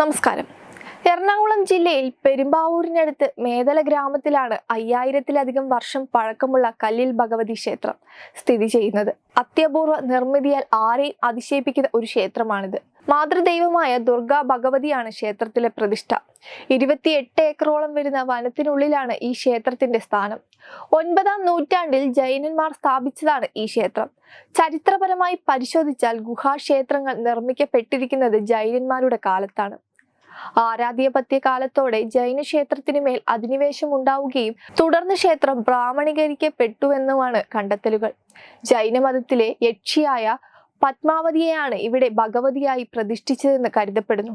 നമസ്കാരം. എറണാകുളം ജില്ലയിൽ പെരുമ്പാവൂരിനടുത്ത് മേതല ഗ്രാമത്തിലാണ് അയ്യായിരത്തിലധികം വർഷം പഴക്കമുള്ള കല്ലിൽ ഭഗവതി ക്ഷേത്രം സ്ഥിതി ചെയ്യുന്നത്. അത്യപൂർവ നിർമ്മിതിയാൽ ആരെയും അതിശയിപ്പിക്കുന്ന ഒരു ക്ഷേത്രമാണിത്. മാതൃദൈവമായ ദുർഗാ ഭഗവതിയാണ് ക്ഷേത്രത്തിലെ പ്രതിഷ്ഠ. ഇരുപത്തിയെട്ട് ഏക്കറോളം വരുന്ന വനത്തിനുള്ളിലാണ് ഈ ക്ഷേത്രത്തിന്റെ സ്ഥാനം. ഒൻപതാം നൂറ്റാണ്ടിൽ ജൈനന്മാർ സ്ഥാപിച്ചതാണ് ഈ ക്ഷേത്രം. ചരിത്രപരമായി പരിശോധിച്ചാൽ ഗുഹാക്ഷേത്രങ്ങൾ നിർമ്മിക്കപ്പെട്ടിരിക്കുന്നത് ജൈനന്മാരുടെ കാലത്താണ്. ആരാധ്യപത്യ കാലത്തോടെ ജൈന ക്ഷേത്രത്തിനു മേൽ അധിനിവേശം ഉണ്ടാവുകയും തുടർന്ന് ക്ഷേത്രം ബ്രാഹ്മണീകരിക്കപ്പെട്ടുവെന്നുമാണ് കണ്ടെത്തലുകൾ. ജൈനമതത്തിലെ യക്ഷിയായ പത്മാവതിയെയാണ് ഇവിടെ ഭഗവതിയായി പ്രതിഷ്ഠിച്ചതെന്ന് കരുതപ്പെടുന്നു.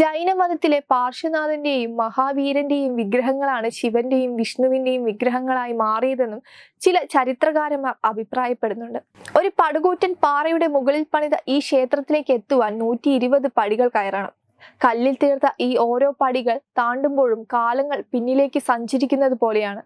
ജൈനമതത്തിലെ പാർശ്വനാഥന്റെയും മഹാവീരന്റെയും വിഗ്രഹങ്ങളാണ് ശിവന്റെയും വിഷ്ണുവിന്റെയും വിഗ്രഹങ്ങളായി മാറിയതെന്നും ചില ചരിത്രകാരന്മാർ അഭിപ്രായപ്പെടുന്നുണ്ട്. ഒരു പടുകൂറ്റൻ പാറയുടെ മുകളിൽ പണിത ഈ ക്ഷേത്രത്തിലേക്ക് എത്തുവാൻ നൂറ്റി ഇരുപത് പടികൾ കയറണം. കല്ലിൽ തീർത്ത ഈ ഓരോ പടികൾ താണ്ടുമ്പോഴും കാലങ്ങൾ പിന്നിലേക്ക് സഞ്ചരിക്കുന്നത് പോലെയാണ്.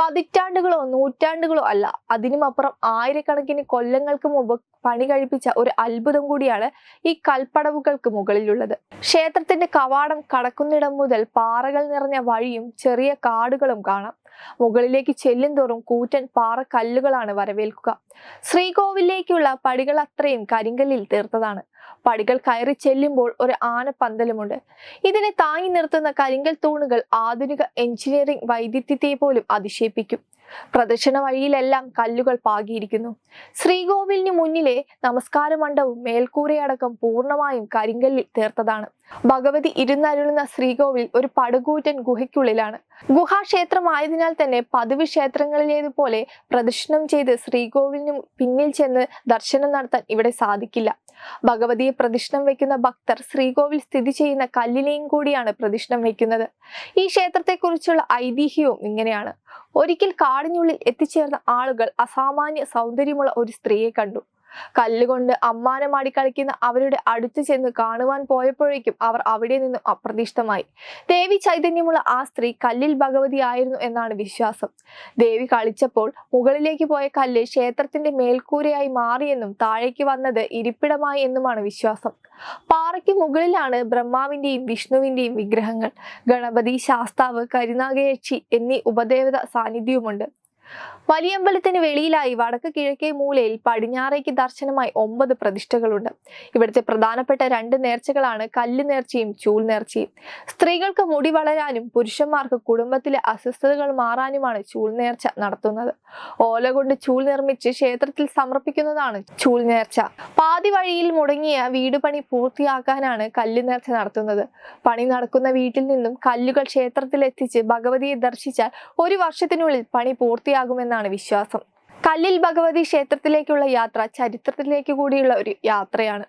പതിറ്റാണ്ടുകളോ നൂറ്റാണ്ടുകളോ അല്ല അതിനുമപ്പുറം ആയിരക്കണക്കിന് കൊല്ലങ്ങൾക്ക് മുമ്പ് പണി കഴിപ്പിച്ച ഒരു അത്ഭുതം കൂടിയാണ് ഈ കൽപ്പടവുകൾക്ക് മുകളിലുള്ളത്. ക്ഷേത്രത്തിന്റെ കവാടം കടക്കുന്നിടം മുതൽ പാറകൾ നിറഞ്ഞ വഴിയും ചെറിയ കാടുകളും കാണാം. മുകളിലേക്ക് ചെല്ലും തോറും കൂറ്റൻ പാറക്കല്ലുകളാണ് വരവേൽക്കുക. ശ്രീകോവിലേക്കുള്ള പടികൾ അത്രയും കരിങ്കല്ലിൽ തീർത്തതാണ്. പടികൾ കയറി ചെല്ലുമ്പോൾ ഒരു ആനപ്പന്തലുമുണ്ട്. ഇതിനെ താങ്ങി നിർത്തുന്ന കരിങ്കൽ തൂണുകൾ ആധുനിക എഞ്ചിനീയറിംഗ് വൈദ്യുതിയെ പോലും അതിശയിപ്പിക്കും. പ്രദക്ഷിണ വഴിയിലെല്ലാം കല്ലുകൾ പാകിയിരിക്കുന്നു. ശ്രീകോവിലിന് മുന്നിലെ നമസ്കാര മണ്ഡവും മേൽക്കൂരയടക്കം പൂർണമായും കരിങ്കല്ലിൽ തീർത്തതാണ്. ഭഗവതി ഇരുന്നരുളുന്ന ശ്രീകോവിൽ ഒരു പടുകൂറ്റൻ ഗുഹയ്ക്കുള്ളിലാണ്. ഗുഹാക്ഷേത്രമായതിനാൽ തന്നെ പതിവ് ക്ഷേത്രങ്ങളിലേതുപോലെ പ്രദക്ഷിണം ചെയ്ത് ശ്രീകോവിലിന് പിന്നിൽ ചെന്ന് ദർശനം നടത്താൻ ഇവിടെ സാധിക്കില്ല. ഭഗവതിയെ പ്രദക്ഷിണം വെക്കുന്ന ഭക്തർ ശ്രീകോവിൽ സ്ഥിതി ചെയ്യുന്ന കല്ലിനെയും കൂടിയാണ് പ്രദക്ഷിണം വെക്കുന്നത് ഈ ക്ഷേത്രത്തെക്കുറിച്ചുള്ള ഐതിഹ്യവും ഇങ്ങനെയാണ്. ഒരിക്കൽ കാടിനുള്ളിൽ എത്തിച്ചേർന്ന ആളുകൾ അസാമാന്യ സൗന്ദര്യമുള്ള ഒരു സ്ത്രീയെ കണ്ടു. കല്ലുകൊണ്ട് അമ്മാനമാടി കളിക്കുന്ന അവരുടെ അടുത്ത് ചെന്ന് കാണുവാൻ പോയപ്പോഴേക്കും അവർ അവിടെ നിന്നും അപ്രതീക്ഷിതമായി. ദേവി ചൈതന്യമുള്ള ആ സ്ത്രീ കല്ലിൽ ഭഗവതി ആയിരുന്നു എന്നാണ് വിശ്വാസം. ദേവി കളിച്ചപ്പോൾ മുകളിലേക്ക് പോയ കല്ല് ക്ഷേത്രത്തിന്റെ മേൽക്കൂരയായി മാറിയെന്നും താഴേക്ക് വന്നത് ഇരിപ്പിടമായി എന്നുമാണ് വിശ്വാസം. പാറയ്ക്ക് മുകളിലാണ് ബ്രഹ്മാവിന്റെയും വിഷ്ണുവിന്റെയും വിഗ്രഹങ്ങൾ. ഗണപതി ശാസ്താവ് കരുനാഗയക്ഷി എന്നീ ഉപദേവത സാന്നിധ്യവുമുണ്ട്. വലിയമ്പലത്തിന് വെളിയിലായി വടക്ക് കിഴക്കേ മൂലയിൽ പടിഞ്ഞാറേക്ക് ദർശനമായി ഒമ്പത് പ്രതിഷ്ഠകളുണ്ട്. ഇവിടുത്തെ പ്രധാനപ്പെട്ട രണ്ട് നേർച്ചകളാണ് കല്ല് നേർച്ചയും ചൂൽ നേർച്ചയും സ്ത്രീകൾക്ക് മുടി വളരാനും പുരുഷന്മാർക്ക് കുടുംബത്തിലെ അസ്വസ്ഥതകൾ മാറാനുമാണ് ചൂൽ നേർച്ച നടത്തുന്നത്. ഓല കൊണ്ട് ചൂൽ നിർമ്മിച്ച് ക്ഷേത്രത്തിൽ സമർപ്പിക്കുന്നതാണ് ചൂൽ നേർച്ച പാതി വഴിയിൽ മുടങ്ങിയ വീട് പണി പൂർത്തിയാക്കാനാണ് കല്ല് നേർച്ച നടത്തുന്നത്. പണി നടക്കുന്ന വീട്ടിൽ നിന്നും കല്ലുകൾ ക്ഷേത്രത്തിൽ എത്തിച്ച് ഭഗവതിയെ ദർശിച്ചാൽ ഒരു വർഷത്തിനുള്ളിൽ പണി പൂർത്തിയാകുമെന്നാണ് വിശ്വാസം. കല്ലിൽ ഭഗവതി ക്ഷേത്രത്തിലേക്കുള്ള യാത്ര ചരിത്രത്തിലേക്ക് കൂടിയുള്ള ഒരു യാത്രയാണ്.